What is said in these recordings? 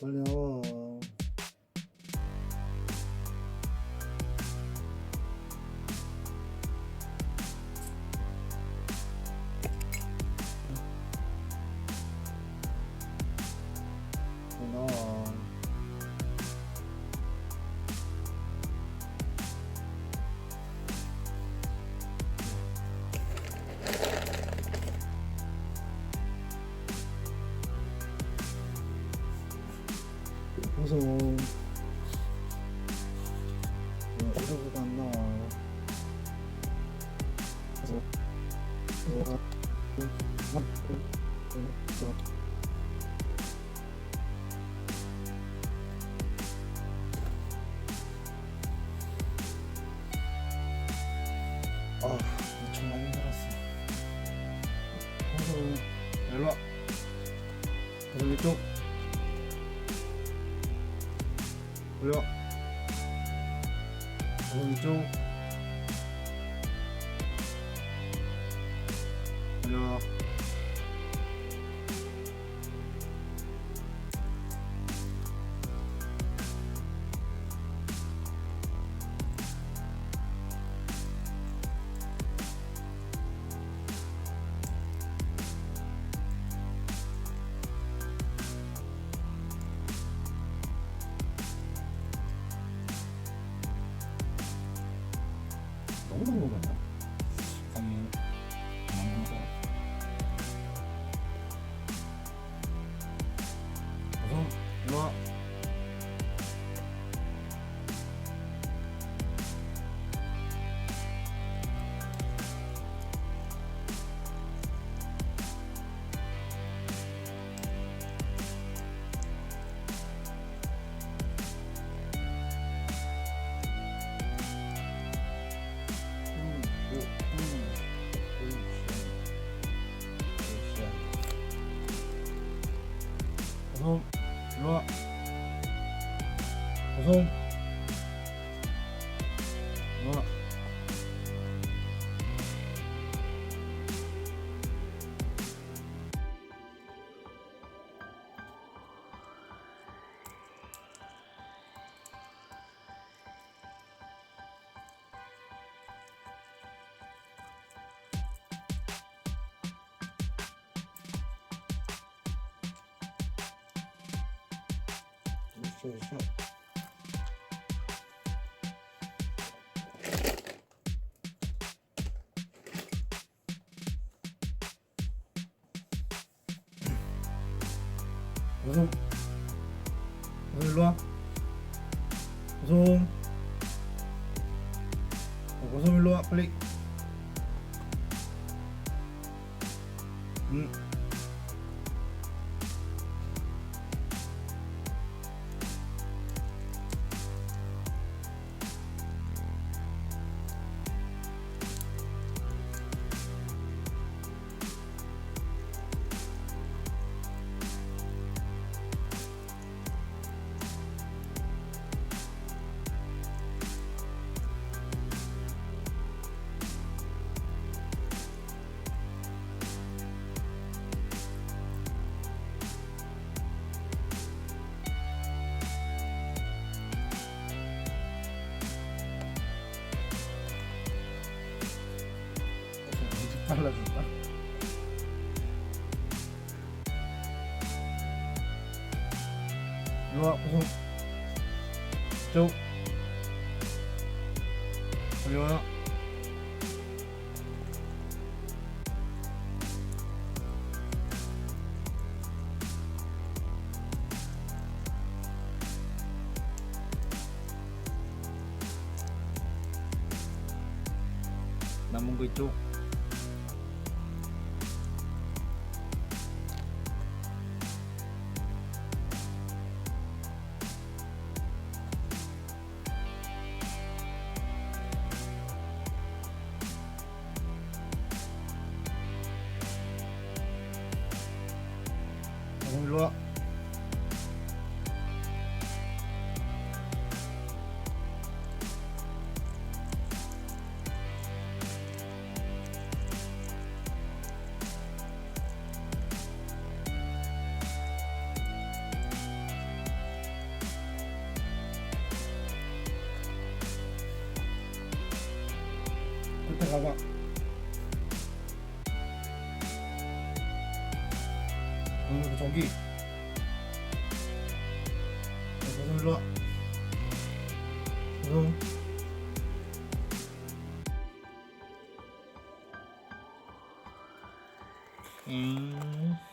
빨리 나 아, 정말 힘들었어. 무서워. 일로 와. 그럼 이쪽. 올려 오른쪽 올려 너무 궁금하다 아 어서 일로와 으쌰 으쌰 어서 어서 일로와. 어, 어서 일로와 빨리. 응 빨라졌다. 일로와 우선 쭉 올려와 남은 거 이쪽 가봐. 어, 저기. 어, 일로 와. 어. 음.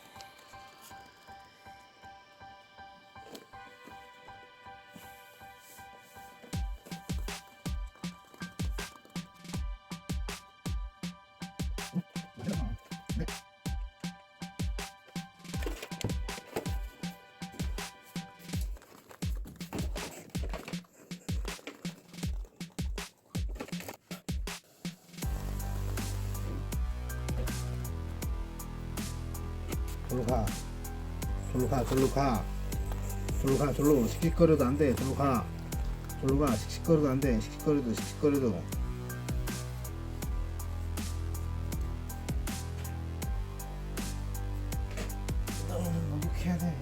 절로 가. 절로 가 절로 가. 절로 가 절로. 씩씩거려도 안돼 절로 가. 절로 가 씩씩거려도 안돼 씩씩거려도 씩씩거려도. 어, 어떻게 해야 돼